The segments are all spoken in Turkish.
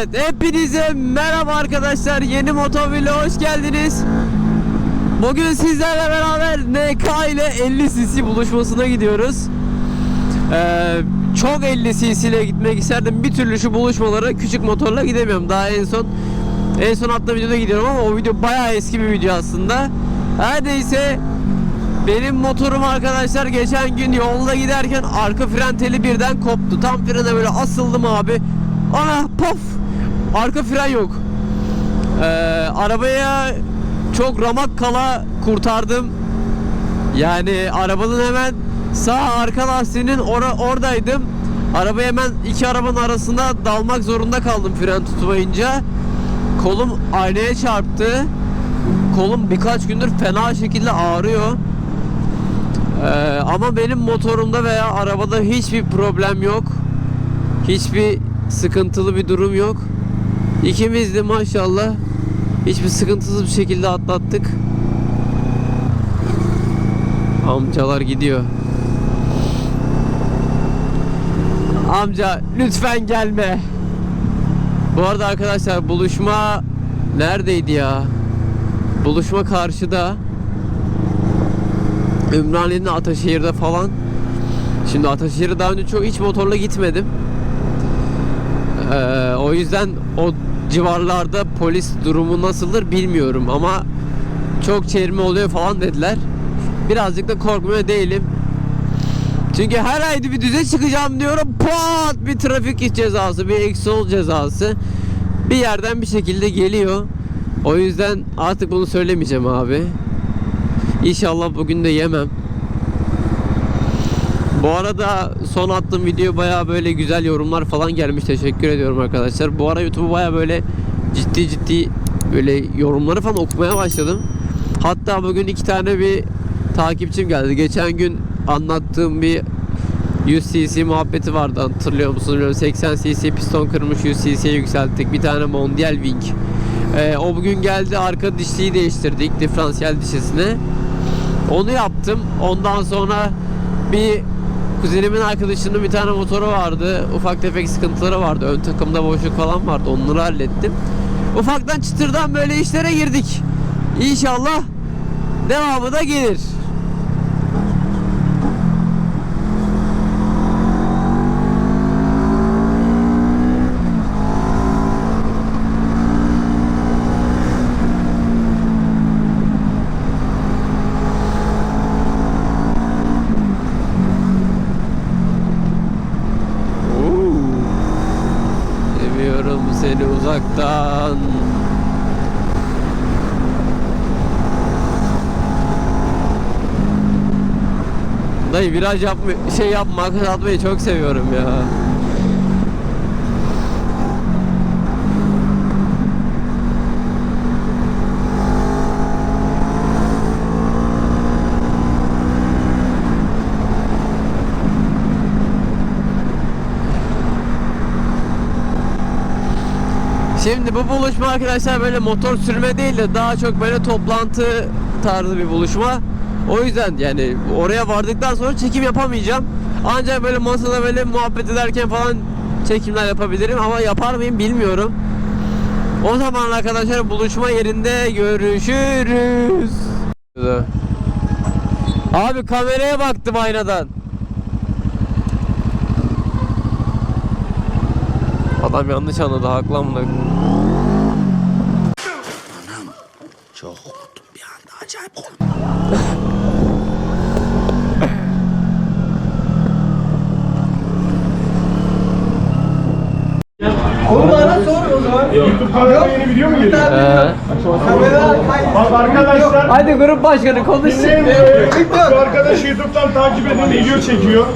Evet, hepinize merhaba arkadaşlar. Yeni motovlog'a hoş geldiniz. Bugün sizlerle beraber NK ile 50 cc buluşmasına gidiyoruz. Ee, çok 50 cc ile gitmek isterdim. Bir türlü şu buluşmalara küçük motorla gidemiyorum. Daha en son en son attığım videoda gidiyorum ama o video bayağı eski bir video aslında. Her neyse benim motorum arkadaşlar geçen gün yolda giderken arka fren teli birden koptu. Tam frene böyle asıldım abi. Ana pof! Arka fren yok. Ee, arabaya çok ramak kala kurtardım. Yani arabanın hemen sağ arka lastiğinin ora- oradaydım. Arabaya hemen iki arabanın arasında dalmak zorunda kaldım fren tutmayınca. Kolum aynaya çarptı. Kolum birkaç gündür fena şekilde ağrıyor. Ee, ama benim motorumda veya arabada hiçbir problem yok. Hiçbir sıkıntılı bir durum yok. İkimiz de maşallah hiçbir sıkıntısız bir şekilde atlattık. Amcalar gidiyor. Amca lütfen gelme. Bu arada arkadaşlar buluşma neredeydi ya? Buluşma karşıda. Ümraniye'nin Ataşehir'de falan. Şimdi Ataşehir'e daha önce çok hiç motorla gitmedim. Ee, o yüzden o civarlarda polis durumu nasıldır bilmiyorum ama çok çevirme oluyor falan dediler. Birazcık da korkmuyor değilim. Çünkü her ayda bir düze çıkacağım diyorum. Pat bir trafik cezası, bir eksol cezası. Bir yerden bir şekilde geliyor. O yüzden artık bunu söylemeyeceğim abi. İnşallah bugün de yemem. Bu arada son attığım video baya böyle güzel yorumlar falan gelmiş. Teşekkür ediyorum arkadaşlar. Bu ara YouTube'u baya böyle ciddi ciddi böyle yorumları falan okumaya başladım. Hatta bugün iki tane bir takipçim geldi. Geçen gün anlattığım bir 100 cc muhabbeti vardı hatırlıyor musunuz? bilmiyorum. 80 cc piston kırmış 100 cc'ye yükselttik. Bir tane Mondial Wing. Ee, o bugün geldi arka dişliği değiştirdik diferansiyel dişisine. Onu yaptım. Ondan sonra bir kuzenimin arkadaşının bir tane motoru vardı. Ufak tefek sıkıntıları vardı. Ön takımda boşluk falan vardı. Onları hallettim. Ufaktan çıtırdan böyle işlere girdik. İnşallah devamı da gelir. Oo. Seviyorum seni uzaktan. Dayı viraj yapma, şey yapma, akıl atmayı çok seviyorum ya. Şimdi bu buluşma arkadaşlar böyle motor sürme değil de daha çok böyle toplantı tarzı bir buluşma. O yüzden yani oraya vardıktan sonra çekim yapamayacağım. Ancak böyle masada böyle muhabbet ederken falan çekimler yapabilirim ama yapar mıyım bilmiyorum. O zaman arkadaşlar buluşma yerinde görüşürüz. Abi kameraya baktım aynadan. Adam yanlış anladı haklı amına. Çok korktum bir anda acayip korktum. YouTube kanalına yeni video mu geliyor? Ee, Bak arkadaşlar hadi grup başkanı konuş. dinleyin. Şu arkadaş YouTube'dan takip edin video çekiyor.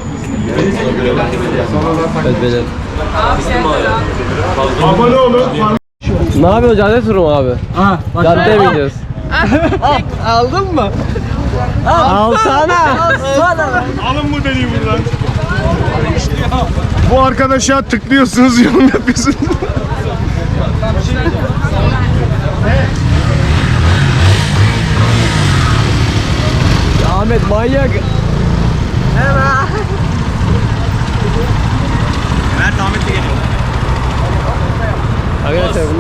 Özbelim. Abone olun. Ne yapıyorsun cadde turu mu abi? Ha, Caddeye mi gidiyoruz? aldın mı? Alsana. Alın bu deliği buradan. Bu arkadaşa tıklıyorsunuz, yorum yapıyorsunuz. Ahmet manyak. Mert Ahmet de geliyor.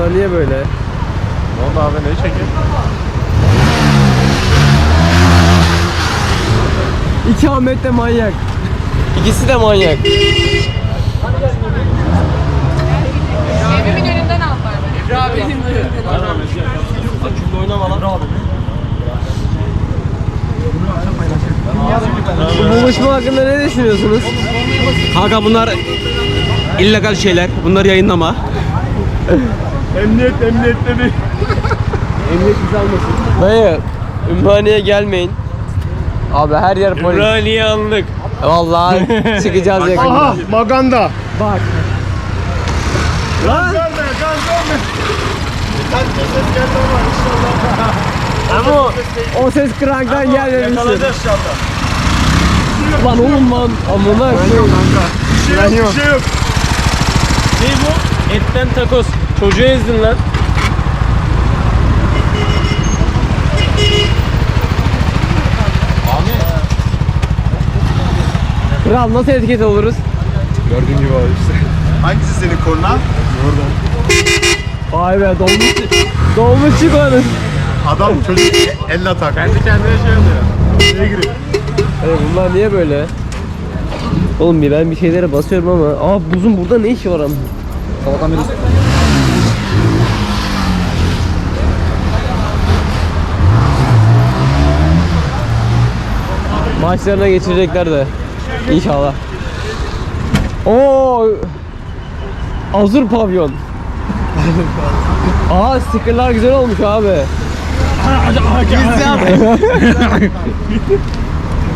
Bunlar niye böyle? Ne oldu abi ne çekin? İki Ahmet de manyak. İkisi de manyak. Evimin önünden aldılar beni. Bu buluşma hakkında ne düşünüyorsunuz? Kanka bunlar illegal şeyler. Bunları yayınlama. Emniyet emniyette bir. Emniyet bizi almasın. Dayı, Ümraniye'ye gelmeyin. Abi her yer polis. Ümraniye anlık. Vallahi çıkacağız yakında. Aha maganda. Bak. Gaz verme gaz verme. Birkaç ses geldi ama inşallah. Ama o ses kranktan gelmemiştir. Yakalayacağız inşallah. Lan oğlum lan. Amına koyayım. Bir şey yok bir şey yok. Ne bu? Etten takoz. Çocuğu ezdin lan. Kral nasıl etiket oluruz? Gördüğün gibi abi işte. Hangisi senin korna? Vay be dolmuş. dolmuş çıkmanız. Adam çocuk elle atak. Kendi kendine şey oluyor. Neye giriyor? Evet, bunlar niye böyle? Oğlum bir ben bir şeylere basıyorum ama aa buzun burada ne işi var ama? Sabahtan beri Maçlarına geçirecekler de. İnşallah. Oo! Azur pavyon. Aa stickerlar güzel olmuş abi.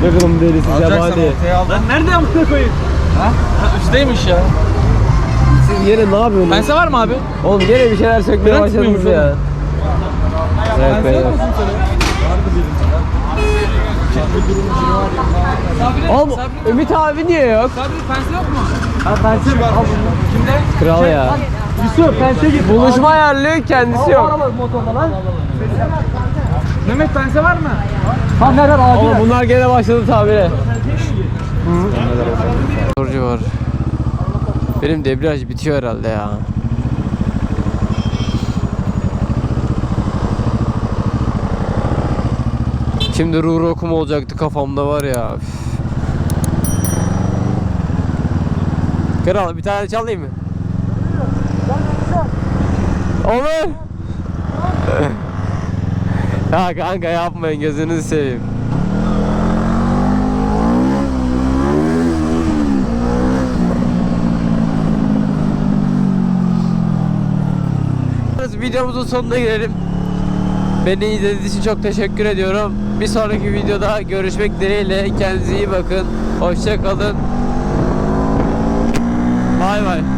Bakalım delisi zebani. Lan nerede amına koyayım? Ha? Üstteymiş ya. Siz yine ne yapıyorsunuz? Pense var mı abi? Oğlum gene bir şeyler sökmeye başladınız ya. Evet beyler. Oğlum Ümit abi niye yok? Sabri pense yok mu? Ha pense var. Kimde? Kral ya. Yusuf pense git. Buluşma ayarlıyor kendisi yok. Mehmet pense var mı? Oğlum bunlar gene başladı tabire. Sorucu var. Benim debriyaj bitiyor herhalde ya. Şimdi ruh okuma olacaktı kafamda var ya. Üf. Kral bir tane çalayım mı? Olur. ya kanka yapmayın gözünüzü seveyim. Videomuzun sonuna gelelim. Beni izlediğiniz için çok teşekkür ediyorum. Bir sonraki videoda görüşmek dileğiyle. Kendinize iyi bakın. Hoşça kalın. Bay bay.